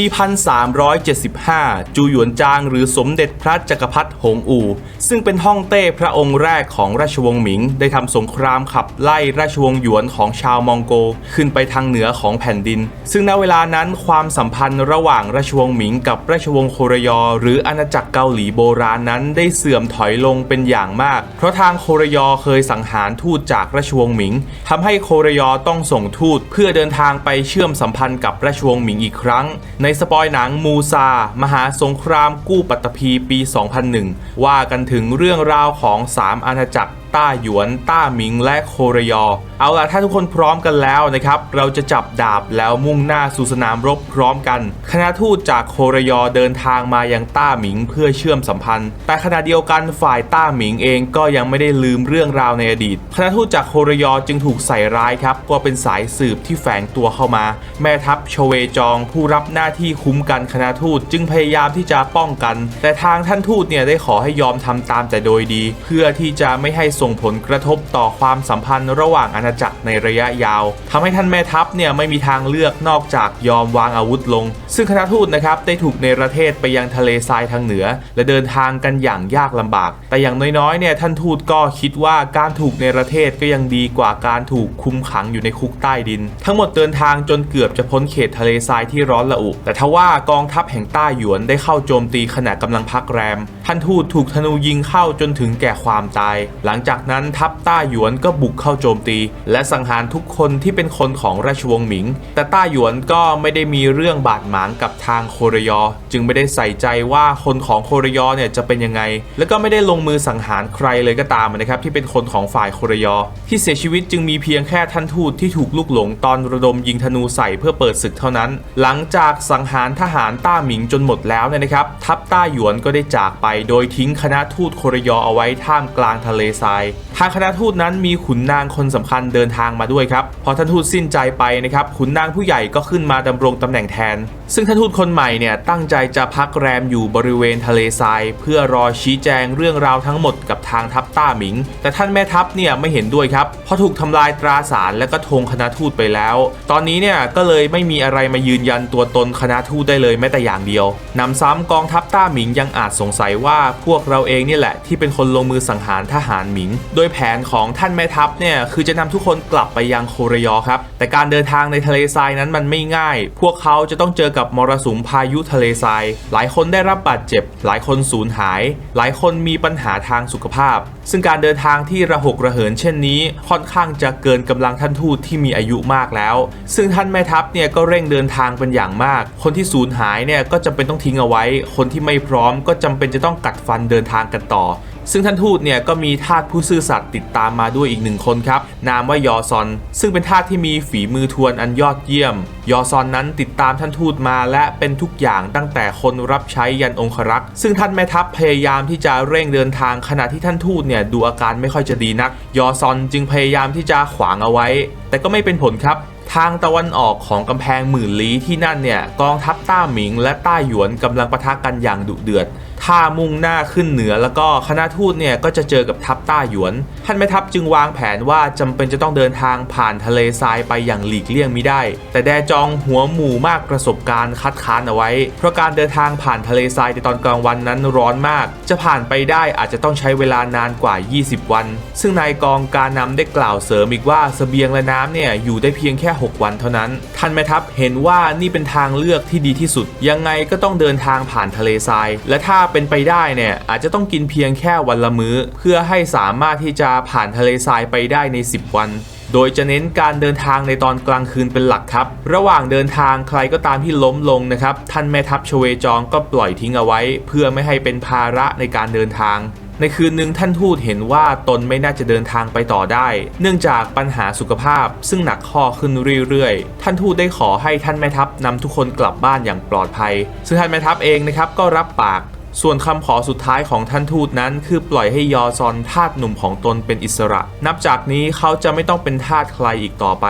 ปี 1375 จูหยวนจางหรือสมเด็จพระจักรพรรดิหงอู่ ซึ่งเป็นฮ่องเต้พระองค์แรกของราชวงศ์หมิง ได้ทำสงครามขับไล่ราชวงศ์หยวนของชาวมองโกขึ้นไปทางเหนือของแผ่นดิน ซึ่งณเวลานั้นความสัมพันธ์ระหว่างราชวงศ์หมิงกับราชวงศ์โครยอ หรืออาณาจักรเกาหลีโบราณนั้นได้เสื่อมถอยลงเป็นอย่างมาก เพราะทางโครยอเคยสังหารทูตจากราชวงศ์หมิงทำให้โครยอต้องส่งทูตเพื่อเดินทางไปเชื่อมสัมพันธ์กับราชวงศ์หมิงอีกครั้งในในสปอยหนังมูซา มหาสงครามกู้ปัตตภีปี 2001 ว่ากันถึงเรื่องราวของ 3 อาณาจักรต้าหยวน ต้าหมิง และโครยอ เอาล่ะถ้าทุกคนพร้อมกันแล้วนะครับ เราจะจับดาบแล้วมุ่งหน้าสู่สนามรบพร้อมกัน คณะทูตจากโครยอเดินทางมายังต้าหมิงเพื่อเชื่อมสัมพันธ์ แต่ขณะเดียวกันฝ่ายต้าหมิงเองก็ยังไม่ได้ลืมเรื่องราวในอดีต คณะทูตจากโครยอจึงถูกใส่ร้ายครับว่าเป็นสายสืบที่แฝงตัวเข้ามา แม่ทัพโชเวจอง ผู้รับหน้าที่คุ้มกันคณะทูตจึงพยายามที่จะป้องกัน แต่ทางท่านทูตเนี่ยได้ขอให้ยอมทำตามแต่โดยดี เพื่อที่จะไม่ให้ส่งผลกระทบต่อความสัมพันธ์ระหว่างอาณาจักรในระยะยาวทำให้ท่านแม่ทัพเนี่ยไม่มีทางเลือกนอกจากยอมวางอาวุธลง ซึ่งคณะทูตนะครับได้ถูกในประเทศไปยังทะเลทรายทางเหนือ และเดินทางกันอย่างยากลำบาก แต่อย่างน้อยๆเนี่ยท่านทูตก็คิดว่าการถูกในประเทศก็ยังดีกว่าการถูกคุมขังอยู่ในคุกใต้ดิน ทั้งหมดเดินทางจนเกือบจะพ้นเขตทะเลทรายที่ร้อนระอุ แต่ทว่ากองทัพแห่งใต้หยวนได้เข้าโจมตีขณะกำลังพักแรม ท่านทูตถูกธนูยิงเข้าจนถึงแก่ความตาย หลังจากนั้นทัพต้าหยวนก็บุกเข้าโจมตี และสังหารทุกคนที่เป็นคนของราชวงศ์หมิง แต่ต้าหยวนก็ไม่ได้มีเรื่องบาดหมางกับทางโครยอ จึงไม่ได้ใส่ใจว่าคนของโครยอเนี่ยจะเป็นยังไง แล้วก็ไม่ได้ลงมือสังหารใครเลยก็ตามนะครับที่เป็นคนของฝ่ายโครยอ ที่เสียชีวิตจึงมีเพียงแค่ท่านทูตที่ถูกลูกหลงตอนระดมยิงธนูใส่เพื่อเปิดศึกเท่านั้น หลังจากสังหารทหารต้าหมิงจนหมดแล้วเนี่ยนะครับ ทัพต้าหยวนก็ได้จากไป โดยทิ้งคณะทูตโครยอเอาไว้ท่ามกลางทะเลทรายทางคณะทูตนั้นมีขุนนางคนสำคัญเดินทางมาด้วยครับ พอท่านทูตสิ้นใจไปนะครับ ขุนนางผู้ใหญ่ก็ขึ้นมาดำรงตำแหน่งแทน ซึ่งท่านทูตคนใหม่เนี่ยตั้งใจจะพักแรมอยู่บริเวณทะเลทราย เพื่อรอชี้แจงเรื่องราวทั้งหมดกับทางทัพต้าหมิง แต่ท่านแม่ทัพเนี่ยไม่เห็นด้วยครับ เพราะถูกทำลายตราสารและก็ธงคณะทูตไปแล้ว ตอนนี้เนี่ยก็เลยไม่มีอะไรมายืนยันตัวตนคณะทูตได้เลยแม้แต่อย่างเดียวนำซ้ำกองทัพต้าหมิงยังอาจสงสัยว่าพวกเราเองเนี่แหละที่เป็นคนลงมือสังหารทหารหมิงโดยแผนของท่านแม่ทัพเนี่ยคือจะนำทุกคนกลับไปยังโครยอครับ แต่การเดินทางในทะเลทรายนั้นมันไม่ง่าย พวกเขาจะต้องเจอกับมรสุมพายุทะเลทราย หลายคนได้รับบาดเจ็บ หลายคนสูญหาย หลายคนมีปัญหาทางสุขภาพ ซึ่งการเดินทางที่ระหกระเหินเช่นนี้ ค่อนข้างจะเกินกำลังท่านทูตที่มีอายุมากแล้ว ซึ่งท่านแม่ทัพเนี่ยก็เร่งเดินทางเป็นอย่างมาก คนที่สูญหายเนี่ยก็จำเป็นต้องทิ้งเอาไว้ คนที่ไม่พร้อมก็จำเป็นจะต้องกัดฟันเดินทางกันต่อ ซึ่งท่านทูตเนี่ยก็มีทาสผู้ซื่อสัตย์ติดตามมาด้วยอีกหนึ่งคนครับ นามว่ายอซอน ซึ่งเป็นทาสที่มีฝีมือทวนอันยอดเยี่ยม ยอซอนนั้นติดตามท่านทูตมาและเป็นทุกอย่างตั้งแต่คนรับใช้ยันองครักษ์ ซึ่งท่านแม่ทัพพยายามที่จะเร่งเดินทางขณะที่ท่านทูตเนี่ยดูอาการไม่ค่อยจะดีนัก ยอซอนจึงพยายามที่จะขวางเอาไว้ แต่ก็ไม่เป็นผลครับทางตะวันออกของกำแพงหมื่นลี้ที่นั่นเนี่ยกองทัพต้าหมิงและต้าหยวนกำลังปะทะกันอย่างดุเดือดถ้ามุ่งหน้าขึ้นเหนือแล้วก็คณะทูตเนี่ยก็จะเจอกับทัพต้าหยวน ท่านแม่ทัพจึงวางแผนว่าจำเป็นจะต้องเดินทางผ่านทะเลทรายไปอย่างหลีกเลี่ยงไม่ได้ แต่แดจองหัวหมู่มากประสบการณ์คัดค้านเอาไว้ เพราะการเดินทางผ่านทะเลทรายในตอนกลางวันนั้นร้อนมาก จะผ่านไปได้อาจจะต้องใช้เวลานานกว่า 20 วัน ซึ่งนายกองการนำได้กล่าวเสริมอีกว่าเสบียงและน้ำเนี่ยอยู่ได้เพียงแค่ 6 วันเท่านั้น ท่านแม่ทัพเห็นว่านี่เป็นทางเลือกที่ดีที่สุด ยังไงก็ต้องเดินทางผ่านทะเลทราย และถ้าเป็นไปได้เนี่ยอาจจะต้องกินเพียงแค่วันละมื้อ เพื่อให้สามารถที่จะผ่านทะเลทรายไปได้ใน 10 วัน โดยจะเน้นการเดินทางในตอนกลางคืนเป็นหลักครับ ระหว่างเดินทางใครก็ตามที่ล้มลงนะครับ ท่านแม่ทัพชเวจองก็ปล่อยทิ้งเอาไว้ เพื่อไม่ให้เป็นภาระในการเดินทางในคืนหนึ่งท่านทูตเห็นว่าตนไม่น่าจะเดินทางไปต่อได้ เนื่องจากปัญหาสุขภาพ ซึ่งหนักข้อขึ้นเรื่อยๆ ท่านทูตได้ขอให้ท่านแม่ทัพนำทุกคนกลับบ้านอย่างปลอดภัย ซึ่งท่านแม่ทัพเองนะครับก็รับปาก ส่วนคำขอสุดท้ายของท่านทูตนั้น คือปล่อยให้ยอซอนทาสหนุ่มของตนเป็นอิสระ นับจากนี้เขาจะไม่ต้องเป็นทาสใครอีกต่อไป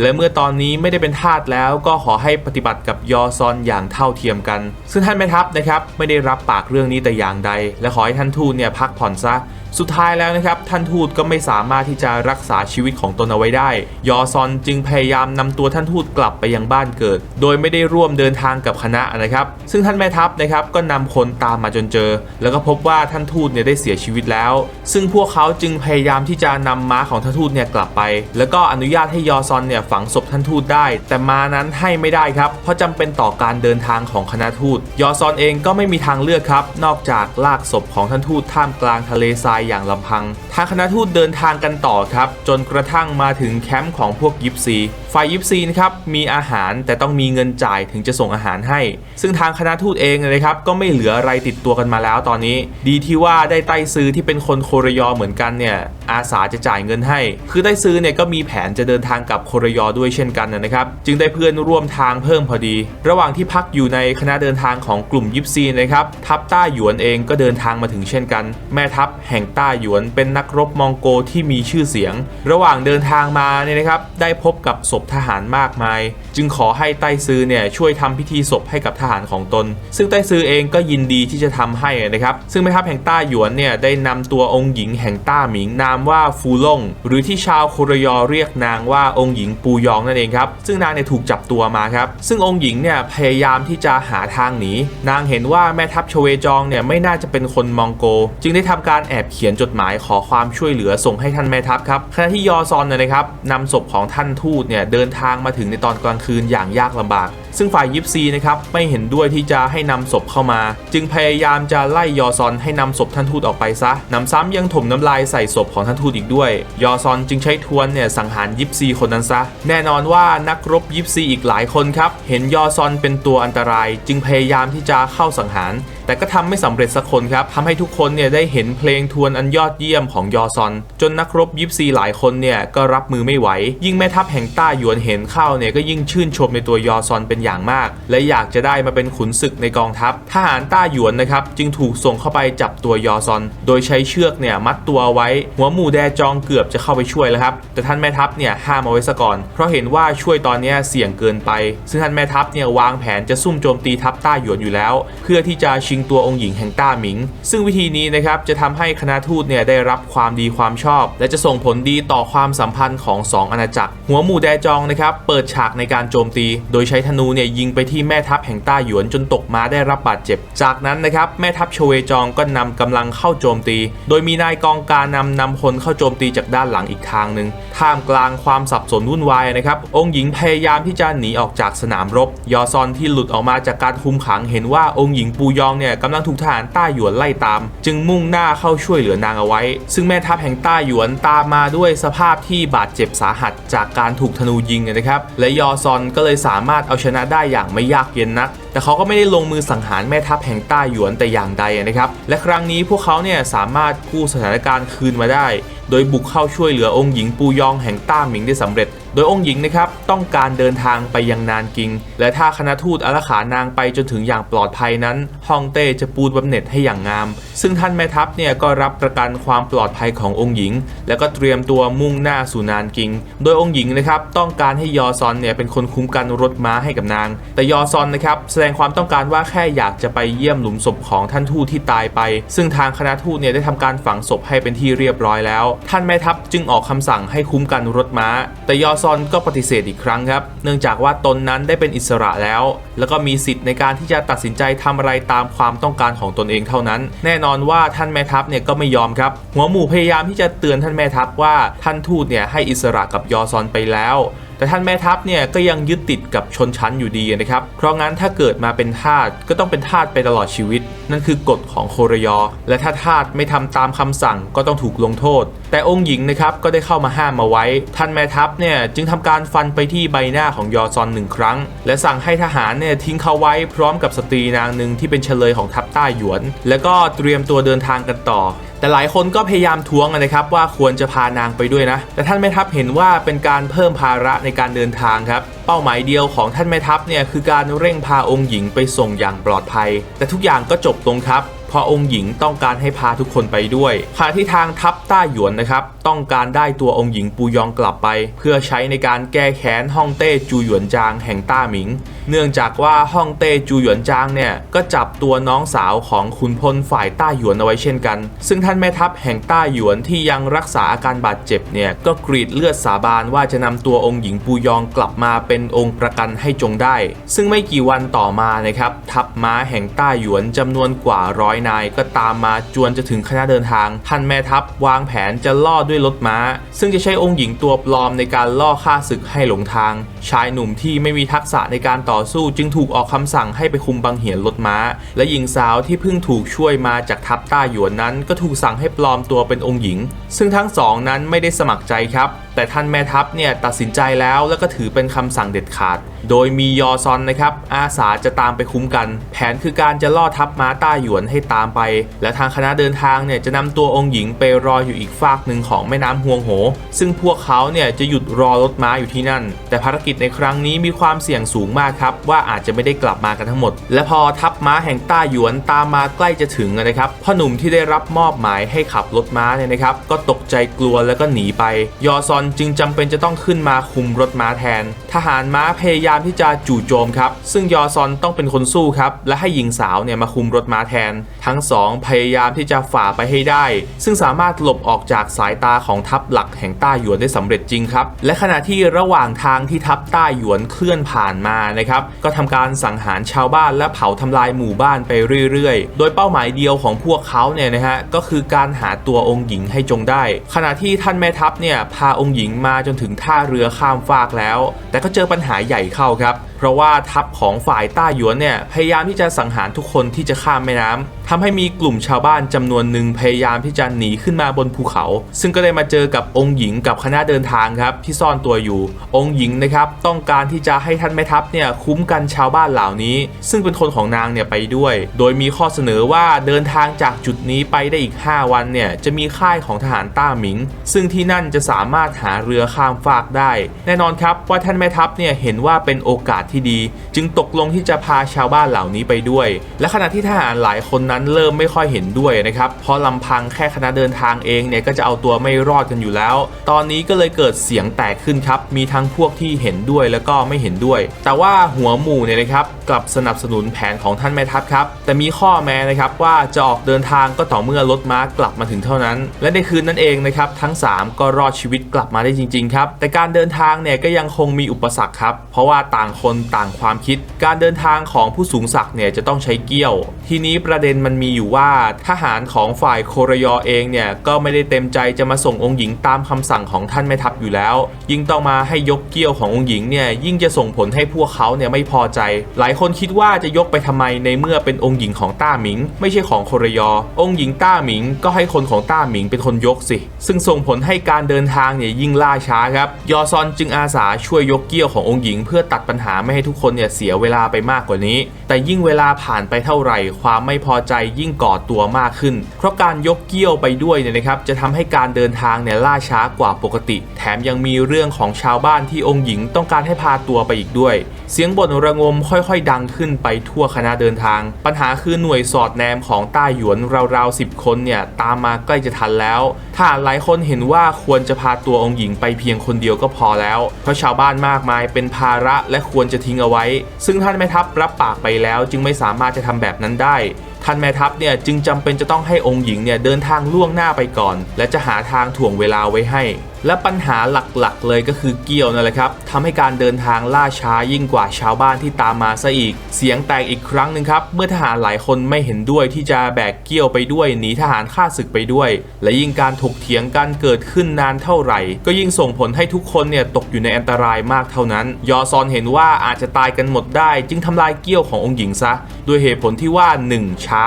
และเมื่อตอนนี้ไม่ได้เป็นทาสแล้วก็ขอให้ปฏิบัติกับยอซอนอย่างเท่าเทียมกัน ซึ่งท่านแม่ทัพนะครับไม่ได้รับปากเรื่องนี้แต่อย่างใด และขอให้ท่านทูตเนี่ยพักผ่อนซะสุดท้ายแล้วนะครับท่านทูตก็ไม่สามารถที่จะรักษาชีวิตของตนเอาไว้ได้ ยอซอนจึงพยายามนำตัวท่านทูตกลับไปยังบ้านเกิด โดยไม่ได้ร่วมเดินทางกับคณะนะครับ ซึ่งท่านแม่ทัพนะครับก็นำคนตามมาจนเจอ แล้วก็พบว่าท่านทูตเนี่ยได้เสียชีวิตแล้ว ซึ่งพวกเขาจึงพยายามที่จะนำม้าของท่านทูตเนี่ยกลับไป แล้วก็อนุญาตให้ยอซอนเนี่ยฝังศพท่านทูตได้ แต่ม้านั้นให้ไม่ได้ครับ เพราะจำเป็นต่อการเดินทางของคณะทูต ยอซอนเองก็ไม่มีทางเลือกครับ นอกจากลากศพของท่านทูตท่ามกลางทะเลทรายอย่างลำพัง ทางคณะทูตเดินทางกันต่อครับ จนกระทั่งมาถึงแคมป์ของพวกยิปซี ฝ่ายยิปซีนะครับมีอาหารแต่ต้องมีเงินจ่ายถึงจะส่งอาหารให้ ซึ่งทางคณะทูตเองนะครับก็ไม่เหลืออะไรติดตัวกันมาแล้วตอนนี้ ดีที่ว่าได้ไต้ซื้อที่เป็นคนโครยอเหมือนกันเนี่ยอาสาจะจ่ายเงินให้ คือไต้ซื้อเนี่ยก็มีแผนจะเดินทางกับโครยอด้วยเช่นกันนะครับจึงได้เพื่อนร่วมทางเพิ่มพอดี ระหว่างที่พักอยู่ในคณะเดินทางของกลุ่มยิปซีนะครับทัพต้าหยวนเองก็เดินทางมาถึงเช่นกัน แม่ทัพแห่งต้าหยวนเป็นนักรบมองโกที่มีชื่อเสียง ระหว่างเดินทางมาเนี่ยนะครับได้พบกับศพทหารมากมาย จึงขอให้ไต้ซือเนี่ยช่วยทำพิธีศพให้กับทหารของตน ซึ่งไต้ซือเองก็ยินดีที่จะทำให้นะครับ ซึ่งแม่ทัพแห่งต้าหยวนเนี่ยได้นำตัวองค์หญิงแห่งต้าหมิงนามว่าฟูล่งหรือที่ชาวโครยอเรียกนางว่าองค์หญิงปูยองนั่นเองครับ ซึ่งนางเนี่ยถูกจับตัวมาครับ ซึ่งองค์หญิงเนี่ยพยายามที่จะหาทางหนี นางเห็นว่าแม่ทัพชเวจองเนี่ยไม่น่าจะเป็นคนมองโก จึงได้ทำการแอบเขียนจดหมายขอความช่วยเหลือส่งให้ท่านแม่ทัพครับ ขณะที่ยอซอนเนี่ยนะครับนำศพของท่านทูตเนี่ยเดินทางมาถึงในตอนกลางคืนอย่างยากลำบาก ซึ่งฝ่ายยิปซีนะครับไม่เห็นด้วยที่จะให้นำศพเข้ามา จึงพยายามจะไล่ยอซอนให้นำศพท่านทูตออกไปซะนำซ้ำยังถมน้ำลายใส่ศพของท่านทูตอีกด้วย ยอซอนจึงใช้ทวนเนี่ยสังหารยิปซีคนนั้นซะ แน่นอนว่านักรบยิปซีอีกหลายคนครับ เห็นยอซอนเป็นตัวอันตราย จึงพยายามที่จะเข้าสังหาร แต่ก็ทำไม่สำเร็จสักคนครับทำให้ทุกคนเนี่ยได้เห็นเพลงทวนอันยอดเยี่ยมของยอซอน จนนักรบยิปซีหลายคนเนี่ยก็รับมือไม่ไหว ยิ่งแม่ทัพแห่งต้าหยวนเห็นเข้าเนี่ยก็ยิ่งชื่นชมในตัวยอซอนเป็นอย่างมาก และอยากจะได้มาเป็นขุนศึกในกองทัพ ทหารต้าหยวนนะครับจึงถูกส่งเข้าไปจับตัวยอซอน โดยใช้เชือกเนี่ยมัดตัวไว้ หัวหมู่แดจองเกือบจะเข้าไปช่วยแล้วครับ แต่ท่านแม่ทัพเนี่ยห้ามเอาไว้ซะก่อน เพราะเห็นว่าช่วยตอนนี้เสี่ยงเกินไป ซึ่งท่านแม่ทัพเนี่ยวางแผนจะซุ่มโจมตีทัพต้าหยวนอยู่แล้ว เพื่อที่จะชิงตัวองค์หญิงแห่งต้าหมิง ซึ่งวิธีนี้นะครับจะทำให้คณะทูตเนี่ยได้รับความดีความชอบ และจะส่งผลดีต่อความสัมพันธ์ของสองอาณาจักร หัวหมู่แดจองนะครับเปิดฉากในการโจมตี โดยใช้ธนูเนี่ยยิงไปที่แม่ทัพแห่งต้าหยวนจนตกม้าได้รับบาดเจ็บ จากนั้นนะครับแม่ทัพชเวจองก็นำกำลังเข้าโจมตี โดยมีนายกองการนำนำพลเข้าโจมตีจากด้านหลังอีกทางหนึ่งท่ามกลางความสับสนวุ่นวายนะครับองค์หญิงพยายามที่จะหนีออกจากสนามรบ ยอซอนที่หลุดออกมาจากการคุมขังเห็นว่าองค์หญิงปูยองเนี่ยกำลังถูกทหารต้าหยวนไล่ตาม จึงมุ่งหน้าเข้าช่วยเหลือนางเอาไว้ ซึ่งแม่ทัพแห่งต้าหยวนตามมาด้วยสภาพที่บาดเจ็บสาหัสจากการถูกธนูยิงนะครับและยอซอนก็เลยสามารถเอาชนะได้อย่างไม่ยากเย็นนัก แต่เขาก็ไม่ได้ลงมือสังหารแม่ทัพแห่งต้าหยวนแต่อย่างใดนะครับ และครั้งนี้พวกเขาเนี่ยสามารถกู้สถานการณ์คืนมาได้ โดยบุกเข้าช่วยเหลือองค์หญิงปูยองแห่งต้าหมิงได้สำเร็จ โดยองค์หญิงนะครับต้องการเดินทางไปยังนานกิง และถ้าคณะทูตอารัขานางไปจนถึงอย่างปลอดภัยนั้นฮ่องเต้จะปูดบำเหน็จให้อย่างงาม ซึ่งท่านแม่ทัพเนี่ยก็รับประกันความปลอดภัยขององค์หญิง แล้วก็เตรียมตัวมุ่งหน้าสู่นานกิง โดยองค์หญิงนะครับต้องการให้ยอซอนเนี่ยเป็นคนคุ้มกันรถม้าให้กับนาง แต่ยอซอนนะครับแสดงความต้องการว่าแค่อยากจะไปเยี่ยมหลุมศพของท่านทูตที่ตายไป ซึ่งทางคณะทูตเนี่ยได้ทำการฝังศพให้เป็นที่เรียบร้อยแล้ว ท่านแม่ทัพจึงออกคำสั่งให้คุ้มกันรถม้า แต่ยอซอนก็ปฏิเสธอีกครั้งครับ เนื่องจากว่าตนนั้นได้เป็นอิสระแล้ว แล้วก็มีสิทธิ์ในการที่จะตัดสินใจทำอะไรตามความต้องการของตนเองเท่านั้น แน่นอนว่าท่านแม่ทัพเนี่ยก็ไม่ยอมครับ หัวหมู่พยายามที่จะเตือนท่านแม่ทัพว่าท่านทูตเนี่ยให้อิสระกับยอซอนไปแล้ว แต่ท่านแม่ทัพเนี่ยก็ยังยึดติดกับชนชั้นอยู่ดีนะครับ เพราะงั้นถ้าเกิดมาเป็นทาสก็ต้องเป็นทาสไปตลอดชีวิต นั่นคือกฎของโครยอ และถ้าทาสไม่ทำตามคำสั่งก็ต้องถูกลงโทษ แต่องค์หญิงนะครับก็ได้เข้ามาห้ามมาไว้ ท่านแม่ทัพเนี่ยจึงทำการฟันไปที่ใบหน้าของยอซอนหนึ่งครั้ง และสั่งให้ทหารเนี่ยทิ้งเขาไว้พร้อมกับสตรีนางหนึ่งที่เป็นเฉลยของทัพต้าหยวน แล้วก็เตรียมตัวเดินทางกันต่อ แต่หลายคนก็พยายามท้วงนะครับว่าควรจะพานางไปด้วยนะ แต่ท่านแม่ทัพเห็นว่าเป็นการเพิ่มภาระในการเดินทางครับเป้าหมายเดียวของท่านแม่ทัพเนี่ยคือการเร่งพาองค์หญิงไปส่งอย่างปลอดภัย แต่ทุกอย่างก็จบตรงครับ พราะองค์หญิงต้องการให้พาทุกคนไปด้วยขณะที่ทางทัพต้าหยวนนะครับต้องการได้ตัวองค์หญิงปูยองกลับไป เพื่อใช้ในการแก้แค้นฮ่องเต้จูหยวนจางแห่งต้าหมิง เนื่องจากว่าฮ่องเต้จูหยวนจางเนี่ยก็จับตัวน้องสาวของขุนพลฝ่ายต้าหยวนเอาไว้เช่นกัน ซึ่งท่านแม่ทัพแห่งต้าหยวนที่ยังรักษาอาการบาดเจ็บเนี่ยก็กรีดเลือดสาบานว่าจะนำตัวองค์หญิงปูยองกลับมาเป็นองค์ประกันให้จงได้ ซึ่งไม่กี่วันต่อมานะครับทัพม้าแห่งต้าหยวนจำนวนกว่าร้อยนายก็ตามมาจวนจะถึงคณะเดินทาง ท่านแม่ทัพวางแผนจะล่อด้วยรถม้า ซึ่งจะใช้องค์หญิงตัวปลอมในการล่อฆ่าศึกให้หลงทางชายหนุ่มที่ไม่มีทักษะในการต่อสู้จึงถูกออกคำสั่งให้ไปคุมบังเหียนรถม้า และหญิงสาวที่เพิ่งถูกช่วยมาจากทัพต้าหยวนนั้น ก็ถูกสั่งให้ปลอมตัวเป็นองค์หญิง ซึ่งทั้งสองนั้นไม่ได้สมัครใจครับ แต่ท่านแม่ทัพเนี่ยตัดสินใจแล้วแล้วก็ถือเป็นคำสั่งเด็ดขาด โดยมียอซอนนะครับอาสาจะตามไปคุ้มกัน แผนคือการจะล่อทัพม้าต้าหยวนให้ตามไป และทางคณะเดินทางเนี่ยจะนำตัวองค์หญิงไปรออยู่อีกฝากหนึ่งของแม่น้ำฮวงโห ซึ่งพวกเขาเนี่ยจะหยุดรอรถม้าอยู่ที่นั่น แต่ภารกิจในครั้งนี้มีความเสี่ยงสูงมากครับ ว่าอาจจะไม่ได้กลับมากันทั้งหมด และพอทัพม้าแห่งต้าหยวนตามมาใกล้จะถึงนะครับพ่อหนุ่มที่ได้รับมอบหมายให้ขับรถม้าเนี่ยนะครับ ก็ตกใจกลัวแล้วก็หนีไป ยอซอนจึงจำเป็นจะต้องขึ้นมาคุมรถม้าแทน ทหารม้าพยายามที่จะจู่โจมครับซึ่งยอซอนต้องเป็นคนสู้ครับและให้หญิงสาวเนี่ยมาคุมรถม้าแทน ทั้งสองพยายามที่จะฝ่าไปให้ได้ ซึ่งสามารถหลบออกจากสายตาของทัพหลักแห่งต้าหยวนได้สำเร็จจริงครับและขณะที่ระหว่างทางที่ทัพต้าหยวนเคลื่อนผ่านมานะครับก็ทำการสังหารชาวบ้านและเผาทำลายหมู่บ้านไปเรื่อยๆ โดยเป้าหมายเดียวของพวกเขาเนี่ยนะฮะก็คือการหาตัวองค์หญิงให้จงได้ ขณะที่ท่านแม่ทัพเนี่ยพาองค์หญิงมาจนถึงท่าเรือข้ามฟากแล้ว แต่ก็เจอปัญหาใหญ่เข้าครับเพราะว่าทัพของฝ่ายต้าหยวนเนี่ยพยายามที่จะสังหารทุกคนที่จะข้ามแม่น้ำทำให้มีกลุ่มชาวบ้านจำนวนหนึ่งพยายามที่จะหนีขึ้นมาบนภูเขา ซึ่งก็ได้มาเจอกับองค์หญิงกับคณะเดินทางครับที่ซ่อนตัวอยู่ องค์หญิงนะครับต้องการที่จะให้ท่านแม่ทัพเนี่ยคุ้มกันชาวบ้านเหล่านี้ ซึ่งเป็นคนของนางเนี่ยไปด้วย โดยมีข้อเสนอว่าเดินทางจากจุดนี้ไปได้อีก 5 วันเนี่ยจะมีค่ายของทหารต้าหมิง ซึ่งที่นั่นจะสามารถหาเรือข้ามฟากได้ แน่นอนครับว่าท่านแม่ทัพเนี่ยเห็นว่าเป็นโอกาสที่ดี จึงตกลงที่จะพาชาวบ้านเหล่านี้ไปด้วย และขณะที่ทหารหลายคนนั้นเริ่มไม่ค่อยเห็นด้วยนะครับเพราะลำพังแค่คณะเดินทางเองเนี่ยก็จะเอาตัวไม่รอดกันอยู่แล้ว ตอนนี้ก็เลยเกิดเสียงแตกขึ้นครับมีทั้งพวกที่เห็นด้วยแล้วก็ไม่เห็นด้วย แต่ว่าหัวหมู่เนี่ยนะครับกลับสนับสนุนแผนของท่านแม่ทัพครับแต่มีข้อแม้นะครับว่าจะออกเดินทางก็ต่อเมื่อรถม้ากลับมาถึงเท่านั้น และในคืนนั้นเองนะครับทั้ง 3 ก็รอดชีวิตกลับมาได้จริงๆครับแต่การเดินทางเนี่ยก็ยังคงมีอุปสรรคครับเพราะว่าต่างคนต่างความคิด การเดินทางของผู้สูงศักดิ์เนี่ยจะต้องใช้เกี้ยว ทีนี้ประเด็นมันมีอยู่ว่าทหารของฝ่ายโครยอเองเนี่ยก็ไม่ได้เต็มใจจะมาส่งองค์หญิงตามคำสั่งของท่านแม่ทัพอยู่แล้ว ยิ่งต้องมาให้ยกเกี้ยวขององค์หญิงเนี่ยยิ่งจะส่งผลให้พวกเขาเนี่ยไม่พอใจ หลายคนคิดว่าจะยกไปทำไมในเมื่อเป็นองค์หญิงของต้าหมิง ไม่ใช่ของโครยอ องค์หญิงต้าหมิง ก็ให้คนของต้าหมิงเป็นคนยกสิ ซึ่งส่งผลให้การเดินทางเนี่ยยิ่งล่าช้าครับ ยอซอนจึงอาสาช่วยยกเกี้ยวขององค์หญิง เพื่อตัดปัญหาไม่ให้ทุกคนเนี่ยเสียเวลาไปมากกว่านี้ แต่ยิ่งเวลาผ่านไปเท่าไหร่ ความไม่พอใจยิ่งก่อตัวมากขึ้น เพราะการยกเกี้ยวไปด้วยเนี่ยนะครับจะทำให้การเดินทางเนี่ยล่าช้ากว่าปกติ แถมยังมีเรื่องของชาวบ้านที่องค์หญิงต้อง้องการให้พาตัวไปอีกด้วย เสียงบ่นระงมค่อยๆ ดังขึ้นไปทั่วคณะเดินทาง ปัญหาคือหน่วยสอดแนมของต้าหยวนราวๆ10คนเนี่ยตามมาใกล้จะทันแล้วทหารหลายคนเห็นว่าควรจะพาตัวองค์หญิงไปเพียงคนเดียวก็พอแล้ว เพราะชาวบ้านมากมายเป็นภาระและควรจะทิ้งเอาไว้ ซึ่งท่านแม่ทัพรับปากไปแล้วจึงไม่สามารถจะทำแบบนั้นได้ท่านแม่ทัพเนี่ยจึงจำเป็นจะต้องให้องค์หญิงเนี่ยเดินทางล่วงหน้าไปก่อน และจะหาทางถ่วงเวลาไว้ให้ และปัญหาหลักๆ เลยก็คือเกี่ยวนั่นแหละครับทำให้การเดินทางล่าช้ายิ่งกว่าชาวบ้านที่ตามมาซะอีก เสียงแตกอีกครั้งหนึ่งครับ เมื่อทหารหลายคนไม่เห็นด้วยที่จะแบกเกี่ยวไปด้วยหนีทหารฆ่าศึกไปด้วย และยิ่งการถกเถียงกันเกิดขึ้นนานเท่าไหร่ ก็ยิ่งส่งผลให้ทุกคนเนี่ยตกอยู่ในอันตรายมากเท่านั้น ยอซอนเห็นว่าอาจจะตายกันหมดได้ จึงทำลายเกี้ยวขององค์หญิงซะด้วยเหตุผลที่ว่า 1 ช้า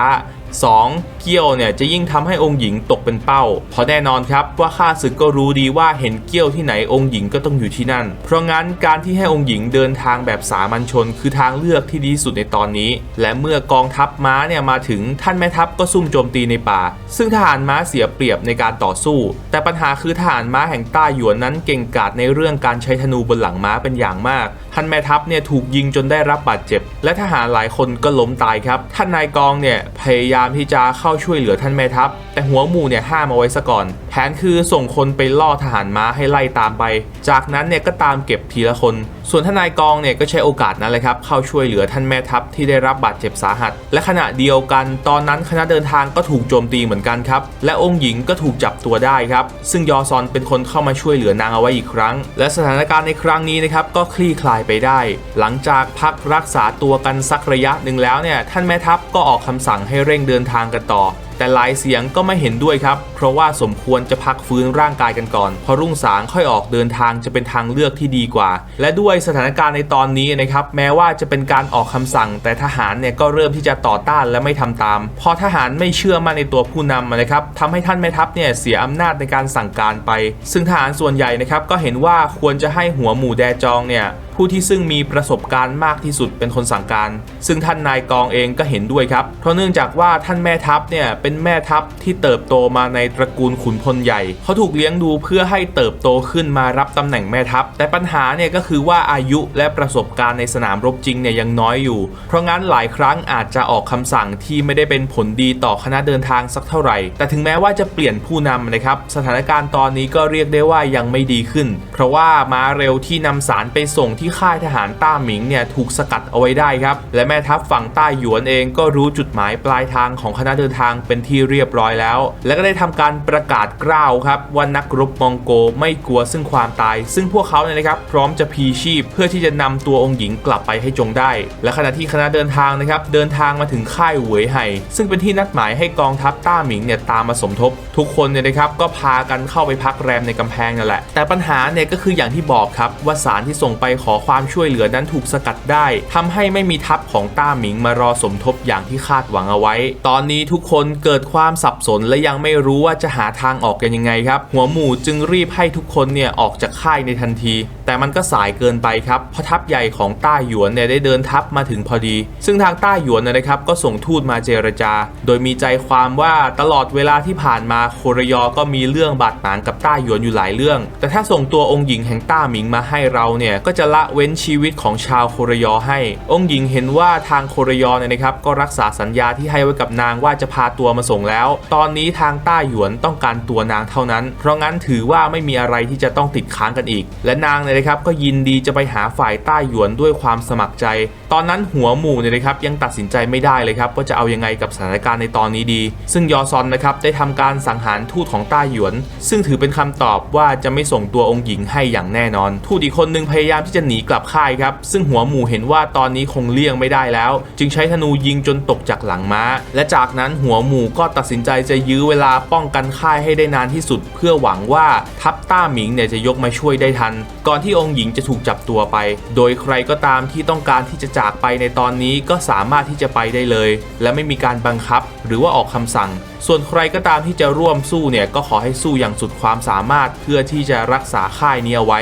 2. เกี้ยวเนี่ยจะยิ่งทำให้องค์หญิงตกเป็นเป้า เพราะแน่นอนครับว่าข้าศึกก็รู้ดีว่าเห็นเกี้ยวที่ไหนองค์หญิงก็ต้องอยู่ที่นั่น เพราะงั้นการที่ให้องค์หญิงเดินทางแบบสามัญชน คือทางเลือกที่ดีที่สุดในตอนนี้ และเมื่อกองทัพม้าเนี่ยมาถึงท่านแม่ทัพก็ซุ่มโจมตีในป่า ซึ่งทหารม้าเสียเปรียบในการต่อสู้ แต่ปัญหาคือทหารม้าแห่งต้าหยวนนั้นเก่งกาจในเรื่องการใช้ธนูบนหลังม้าเป็นอย่างมาก ท่านแม่ทัพเนี่ยถูกยิงจนได้รับบาดเจ็บ และทหารหลายคนก็ล้มตายครับ ท่านนายกองเนี่ยพยายามที่จะเข้าช่วยเหลือท่านแม่ทัพ แต่หัวหมู่เนี่ยห้ามเอาไว้ซะก่อน แผนคือส่งคนไปล่อทหารม้าให้ไล่ตามไป จากนั้นเนี่ยก็ตามเก็บทีละคน ส่วนท่านายกองเนี่ยก็ใช้โอกาสนั้นเลยครับเข้าช่วยเหลือท่านแม่ทัพที่ได้รับบาดเจ็บสาหัส และขณะเดียวกันตอนนั้นคณะเดินทางก็ถูกโจมตีเหมือนกันครับ และองค์หญิงก็ถูกจับตัวได้ครับ ซึ่งยอซอนเป็นคนเข้ามาช่วยเหลือนางเอาไว้อีกครั้ง และสถานการณ์ในครั้งนี้นะครับก็คลี่คลายไปได้ หลังจากพักรักษาตัวกันสักระยะหนึ่งแล้วเนี่ยท่านแม่ทัพก็ออกคำสั่งให้เร่งเดินทางกันต่อแต่หลายเสียงก็ไม่เห็นด้วยครับ เพราะว่าสมควรจะพักฟื้นร่างกายกันก่อน พอรุ่งสางค่อยออกเดินทางจะเป็นทางเลือกที่ดีกว่า และด้วยสถานการณ์ในตอนนี้นะครับ แม้ว่าจะเป็นการออกคำสั่ง แต่ทหารเนี่ยก็เริ่มที่จะต่อต้านและไม่ทำตาม พอทหารไม่เชื่อมั่นในตัวผู้นำนะครับทำให้ท่านแม่ทัพเนี่ยเสียอำนาจในการสั่งการไป ซึ่งทหารส่วนใหญ่นะครับก็เห็นว่าควรจะให้หัวหมู่แดจองเนี่ยผู้ที่ซึ่งมีประสบการณ์มากที่สุดเป็นคนสั่งการ ซึ่งท่านนายกองเองก็เห็นด้วยครับ เพราะเนื่องจากว่าท่านแม่ทัพเนี่ยเป็นแม่ทัพที่เติบโตมาในตระกูลขุนพลใหญ่ เขาถูกเลี้ยงดูเพื่อให้เติบโตขึ้นมารับตำแหน่งแม่ทัพ แต่ปัญหาเนี่ยก็คือว่าอายุและประสบการณ์ในสนามรบจริงเนี่ยยังน้อยอยู่ เพราะงั้นหลายครั้งอาจจะออกคำสั่งที่ไม่ได้เป็นผลดีต่อคณะเดินทางสักเท่าไหร่ แต่ถึงแม้ว่าจะเปลี่ยนผู้นำนะครับ สถานการณ์ตอนนี้ก็เรียกได้ว่ายังไม่ดีขึ้น เพราะว่าม้าเร็วที่นำสารไปส่งที่ค่ายทหารต้าหมิงเนี่ยถูกสกัดเอาไว้ได้ครับ และแม่ทัพฝั่งใต้หยวนเองก็รู้จุดหมายปลายทางของคณะเดินทางเป็นที่เรียบร้อยแล้ว และก็ได้ทำการประกาศกล้าวครับว่านักรบมองโกไม่กลัวซึ่งความตาย ซึ่งพวกเขาเนี่ยนะครับพร้อมจะพีชีพเพื่อที่จะนำตัวองค์หญิงกลับไปให้จงได้ และขณะที่คณะเดินทางนะครับเดินทางมาถึงค่ายเหวยไห่ซึ่งเป็นที่นัดหมายให้กองทัพต้าหมิงเนี่ยตามมาสมทบ ทุกคนเนี่ยนะครับก็พากันเข้าไปพักแรมในกำแพงนั่นแหละ แต่ปัญหาเนี่ยก็คืออย่างที่บอกครับว่าสารที่ส่งไปขอความช่วยเหลือนั้นถูกสกัดได้ทำให้ไม่มีทัพของต้าหมิงมารอสมทบอย่างที่คาดหวังเอาไว้ ตอนนี้ทุกคนเกิดความสับสนและยังไม่รู้ว่าจะหาทางออกกันยังไงครับ หัวหมู่จึงรีบให้ทุกคนเนี่ยออกจากค่ายในทันที แต่มันก็สายเกินไปครับเพราะทัพใหญ่ของต้าหยวนเนี่ยได้เดินทัพมาถึงพอดี ซึ่งทางต้าหยวนนะครับก็ส่งทูตมาเจรจา โดยมีใจความว่าตลอดเวลาที่ผ่านมาโครยอก็มีเรื่องบาดหมางกับต้าหยวนอยู่หลายเรื่อง แต่ถ้าส่งตัวองค์หญิงแห่งต้าหมิงมาให้เราเนี่ยก็จะละเว้นชีวิตของชาวโครยอให้ องค์หญิงเห็นว่าทางโครยอเนี่ยนะครับก็รักษาสัญญาที่ให้ไว้กับนางว่าจะพาตัวมาส่งแล้ว ตอนนี้ทางต้าหยวนต้องการตัวนางเท่านั้น เพราะงั้นถือว่าไม่มีอะไรที่จะต้องติดค้างกันอีก และนางเนี่ยนะครับก็ยินดีจะไปหาฝ่ายต้าหยวนด้วยความสมัครใจ ตอนนั้นหัวหมู่เนี่ยนะครับยังตัดสินใจไม่ได้เลยครับว่าจะเอายังไงกับสถานการณ์ในตอนนี้ดี ซึ่งยอซอนนะครับได้ทำการสังหารทูตของต้าหยวน ซึ่งถือเป็นคำตอบว่าจะไม่ส่งตัวองค์หญิงให้อย่างแน่นอน ทูตอีกคนหนึ่งพยายามที่จะหนีกลับค่ายครับซึ่งหัวหมู่เห็นว่าตอนนี้คงเลี่ยงไม่ได้แล้ว จึงใช้ธนูยิงจนตกจากหลังม้า และจากนั้นหัวหมูก็ตัดสินใจจะยื้อเวลาป้องกันค่ายให้ได้นานที่สุด เพื่อหวังว่าทัพต้าหมิงเนี่ยจะยกมาช่วยได้ทัน ก่อนที่องค์หญิงจะถูกจับตัวไป โดยใครก็ตามที่ต้องการที่จะจากไปในตอนนี้ก็สามารถที่จะไปได้เลย และไม่มีการบังคับหรือว่าออกคำสั่ง ส่วนใครก็ตามที่จะร่วมสู้เนี่ยก็ขอให้สู้อย่างสุดความสามารถเพื่อที่จะรักษาค่ายนี้เอาไว้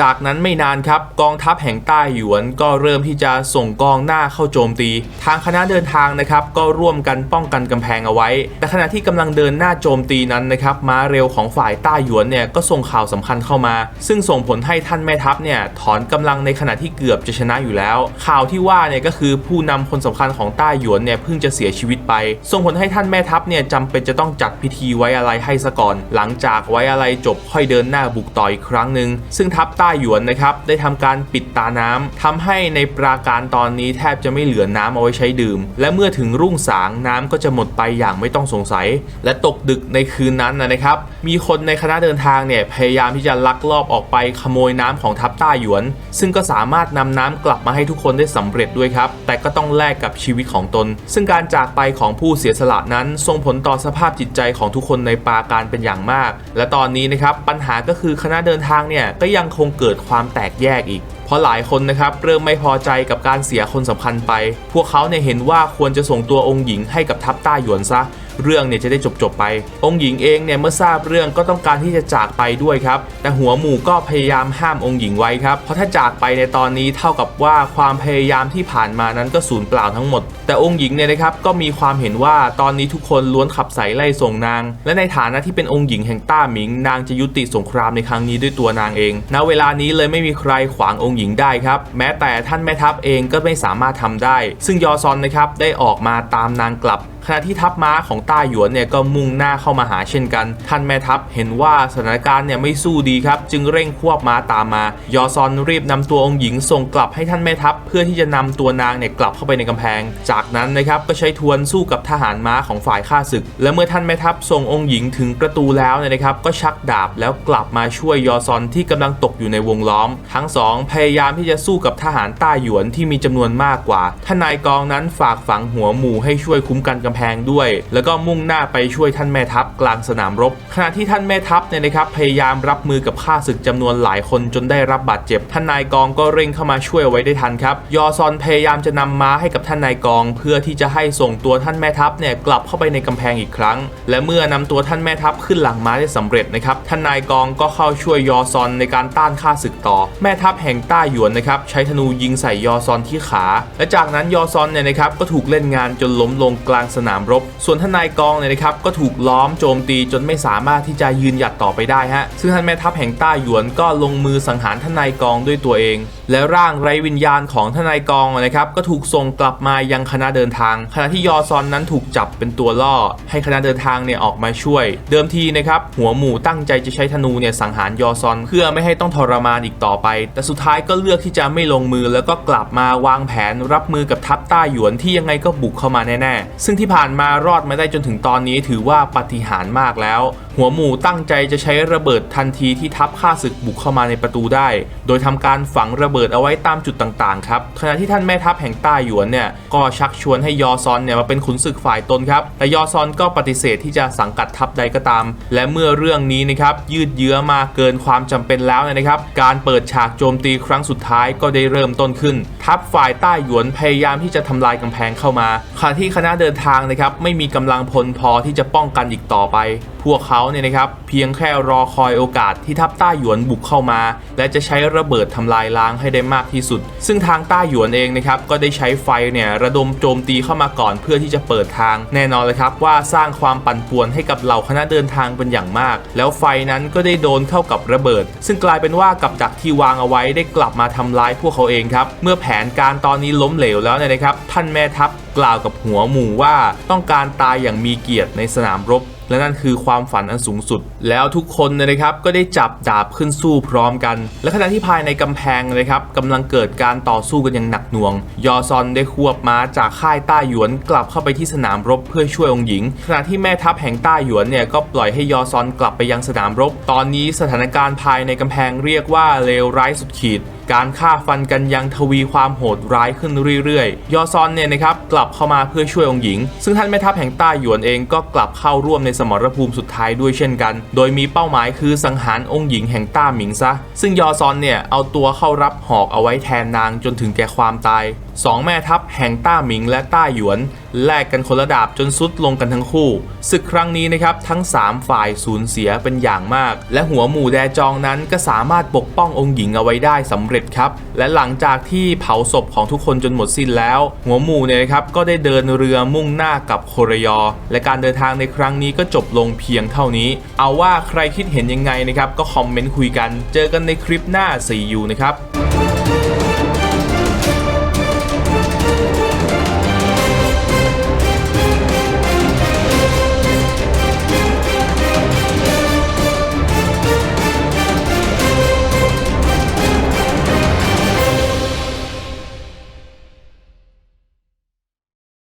จากนั้นไม่นานครับกองทัพแห่งใต้หยวนก็เริ่มที่จะส่งกองหน้าเข้าโจมตี ทางคณะเดินทางนะครับก็ร่วมกันป้องกันกำแพงเอาไว้ แต่ขณะที่กำลังเดินหน้าโจมตีนั้นนะครับม้าเร็วของฝ่ายใต้หยวนเนี่ยก็ส่งข่าวสำคัญเข้ามา ซึ่งส่งผลให้ท่านแม่ทัพเนี่ยถอนกำลังในขณะที่เกือบจะชนะอยู่แล้ว ข่าวที่ว่าเนี่ยก็คือผู้นำคนสำคัญของใต้หยวนเนี่ยเพิ่งจะเสียชีวิตไป ส่งผลให้ท่านแม่ทัพเนี่ยจำเป็นจะต้องจัดพิธีไว้อะไรให้ซะก่อน หลังจากไว้อะไรจบค่อยเดินหน้าบุกต่ออีกครั้งหนึ่งซึ่งทัพใต้หยวนนะครับได้ทำการปิดตาน้ำทำให้ในปราการตอนนี้แทบจะไม่เหลือน้ำเอาไว้ใช้ดื่ม และเมื่อถึงรุ่งสางน้ำก็จะหมดไปอย่างไม่ต้องสงสัย และตกดึกในคืนนั้นนะครับ มีคนในคณะเดินทางเนี่ยพยายามที่จะลักลอบออกไปขโมยน้ำของทัพต้าหยวน ซึ่งก็สามารถนำน้ำกลับมาให้ทุกคนได้สำเร็จด้วยครับ แต่ก็ต้องแลกกับชีวิตของตน ซึ่งการจากไปของผู้เสียสละนั้นส่งผลต่อสภาพจิตใจของทุกคนในปราการเป็นอย่างมาก และตอนนี้นะครับปัญหาก็คือคณะเดินทางเนี่ยก็ยังคงเกิดความแตกแยกอีก เพราะหลายคนนะครับเริ่มไม่พอใจกับการเสียคนสำคัญไป พวกเขาเนี่ยเห็นว่าควรจะส่งตัวองค์หญิงให้กับทัพต้าหยวนซะ เรื่องเนี่ยจะได้จบจบๆไป องค์หญิงเองเนี่ยเมื่อทราบเรื่องก็ต้องการที่จะจากไปด้วยครับแต่หัวหมู่ก็พยายามห้ามองค์หญิงไว้ครับเพราะถ้าจากไปในตอนนี้เท่ากับว่าความพยายามที่ผ่านมานั้นก็สูญเปล่าทั้งหมด แต่องค์หญิงเนี่ยนะครับก็มีความเห็นว่าตอนนี้ทุกคนล้วนขับใส่ไล่ส่งนาง และในฐานะที่เป็นองค์หญิงแห่งต้าหมิง นางจะยุติสงครามในครั้งนี้ด้วยตัวนางเอง ณ เวลานี้เลยไม่มีใครขวางองค์หญิงได้ครับ แม้แต่ท่านแม่ทัพเองก็ไม่สามารถทำได้ ซึ่งยอซอนนะครับได้ออกมาตามนางกลับ ขณะที่ทัพม้าของต้าหยวนเนี่ยก็มุ่งหน้าเข้ามาหาเช่นกัน ท่านแม่ทัพเห็นว่าสถานการณ์เนี่ยไม่สู้ดีครับ จึงเร่งควบม้าตามมา ยอซอนรีบนำตัวองค์หญิงส่งกลับให้ท่านแม่ทัพ เพื่อที่จะนำตัวนางเนี่ยกลับเข้าไปในกำแพง จากนั้นนะครับก็ใช้ทวนสู้กับทหารม้าของฝ่ายข้าศึก และเมื่อท่านแม่ทัพส่งองค์หญิงถึงประตูแล้วเนี่ยนะครับ ก็ชักดาบแล้วกลับมาช่วยยอซอนที่กำลังตกอยู่ในวงล้อม ทั้งสองพยายามที่จะสู้กับทหารต้าหยวนที่มีจำนวนมากกว่าท่านนายกองนั้นฝากฝังหัวหมู่ให้ช่วยคุ้มกันกำแพงด้วย แล้วก็มุ่งหน้าไปช่วยท่านแม่ทัพกลางสนามรบ ขณะที่ท่านแม่ทัพเนี่ยนะครับพยายามรับมือกับข้าศึกจำนวนหลายคนจนได้รับบาดเจ็บ ท่านนายกองก็เร่งเข้ามาช่วยไว้ได้ทันครับ ยอซอนพยายามจะนำม้าให้กับท่านนายกอง เพื่อที่จะให้ส่งตัวท่านแม่ทัพเนี่ยกลับเข้าไปในกำแพงอีกครั้ง และเมื่อนำตัวท่านแม่ทัพขึ้นหลังม้าได้สำเร็จนะครับ ท่านนายกองก็เข้าช่วยยอซอนในการต้านข้าศึกต่อ แม่ทัพแห่งต้าหยวนนะครับใช้ธนูยิงใส่ยอซอนที่ขา และจากนั้นยอซอนเนี่ยนะครับก็ถูกเล่นงานจนล้มลงกลางสนามรบ ส่วนท่านนายกองเนี่ยนะครับก็ถูกล้อมโจมตีจนไม่สามารถที่จะยืนหยัดต่อไปได้ฮะซึ่งท่านแม่ทัพแห่งต้าหยวนก็ลงมือสังหารท่านนายกองด้วยตัวเอง และร่างไร้วิญญาณของท่านนายกองนะครับก็ถูกส่งกลับมายังคณะเดินทาง ขณะที่ยอซอนนั้นถูกจับเป็นตัวล่อ ให้คณะเดินทางเนี่ยออกมาช่วย เดิมทีนะครับหัวหมู่ตั้งใจจะใช้ธนูเนี่ยสังหารยอซอน เพื่อไม่ให้ต้องทรมานอีกต่อไป แต่สุดท้ายก็เลือกที่จะไม่ลงมือแล้วก็กลับมาวางแผนรับมือกับทัพต้าหยวนที่ยังไงก็บุกเข้ามาแน่ๆซึ่งที่ผ่านมารอดมาได้จนถึงตอนนี้ถือว่าปาฏิหาริย์มากแล้ว หัวหมู่ตั้งใจจะใช้ระเบิดทันทีที่ทัพข้าศึกบุกเข้ามาในประตูได้ โดยทำการฝังระเบิดเอาไว้ตามจุดต่างๆครับขณะที่ท่านแม่ทัพแห่งใต้หยวนเนี่ยก็ชักชวนให้ยอซอนเนี่ยมาเป็นขุนศึกฝ่ายตนครับแต่ยอซอนก็ปฏิเสธที่จะสังกัดทัพใดก็ตาม และเมื่อเรื่องนี้นะครับยืดเยื้อมาเกินความจำเป็นแล้วนะครับการเปิดฉากโจมตีครั้งสุดท้ายก็ได้เริ่มต้นขึ้น ทัพฝ่ายใต้หยวนพยายามที่จะทำลายกำแพงเข้ามาขณะที่คณะเดินทางนะครับไม่มีกำลังพลพอที่จะป้องกันอีกต่อไปพวกเขาเนี่ยนะครับเพียงแค่รอคอยโอกาสที่ทัพต้าหยวนบุกเข้ามา และจะใช้ระเบิดทำลายล้างให้ได้มากที่สุด ซึ่งทางต้าหยวนเองนะครับก็ได้ใช้ไฟเนี่ยระดมโจมตีเข้ามาก่อนเพื่อที่จะเปิดทาง แน่นอนเลยครับว่าสร้างความปั่นป่วนให้กับเหล่าคณะเดินทางเป็นอย่างมาก แล้วไฟนั้นก็ได้โดนเข้ากับระเบิด ซึ่งกลายเป็นว่ากับดักที่วางเอาไว้ได้กลับมาทำร้ายพวกเขาเองครับเมื่อแผนการตอนนี้ล้มเหลวแล้วเนี่ยนะครับ ท่านแม่ทัพกล่าวกับหัวหมู่ว่าต้องการตายอย่างมีเกียรติในสนามรบ และนั่นคือความฝันอันสูงสุด แล้วทุกคนเนยนะครับก็ได้จับดาบขึ้นสู้พร้อมกัน และขณะที่ภายในกำแพงนะครับกำลังเกิดการต่อสู้กันอย่างหนักหน่วง ยอซอนได้ควบม้าจากค่ายต้าหยวนกลับเข้าไปที่สนามรบเพื่อช่วยองค์หญิง ขณะที่แม่ทัพแห่งต้าหยวนเนี่ยก็ปล่อยให้ยอซอนกลับไปยังสนามรบ ตอนนี้สถานการณ์ภายในกำแพงเรียกว่าเลวร้ายสุดขีด การฆ่าฟันกันยังทวีความโหดร้ายขึ้นเรื่อยๆ ยอซอนเนี่ยนะครับกลับเข้ามาเพื่อช่วยองค์หญิง ซึ่งท่านแม่ทัพแห่งใต้หยวนเองก็กลับเข้าร่วมในสมรภูมิสุดท้ายด้วยเช่นกัน โดยมีเป้าหมายคือสังหารองค์หญิงแห่งต้าหมิงซะ ซึ่งยอซอนเนี่ยเอาตัวเข้ารับหอกเอาไว้แทนนางจนถึงแก่ความตายสองแม่ทัพแห่งต้าหมิงและต้าหยวน แลกกันคนละดาบจนสุดลงกันทั้งคู่ศึกครั้งนี้นะครับทั้ง 3 ฝ่ายสูญเสียเป็นอย่างมาก และหัวหมู่แดจองนั้นก็สามารถปกป้ององค์หญิงเอาไว้ได้สำเร็จครับและหลังจากที่เผาศพของทุกคนจนหมดสิ้นแล้ว หัวหมู่เนี่ยครับก็ได้เดินเรือมุ่งหน้ากับโครยอ และการเดินทางในครั้งนี้ก็จบลงเพียงเท่านี้ เอาว่าใครคิดเห็นยังไงนะครับก็คอมเมนต์คุยกัน เจอกันในคลิปหน้า See you นะครับ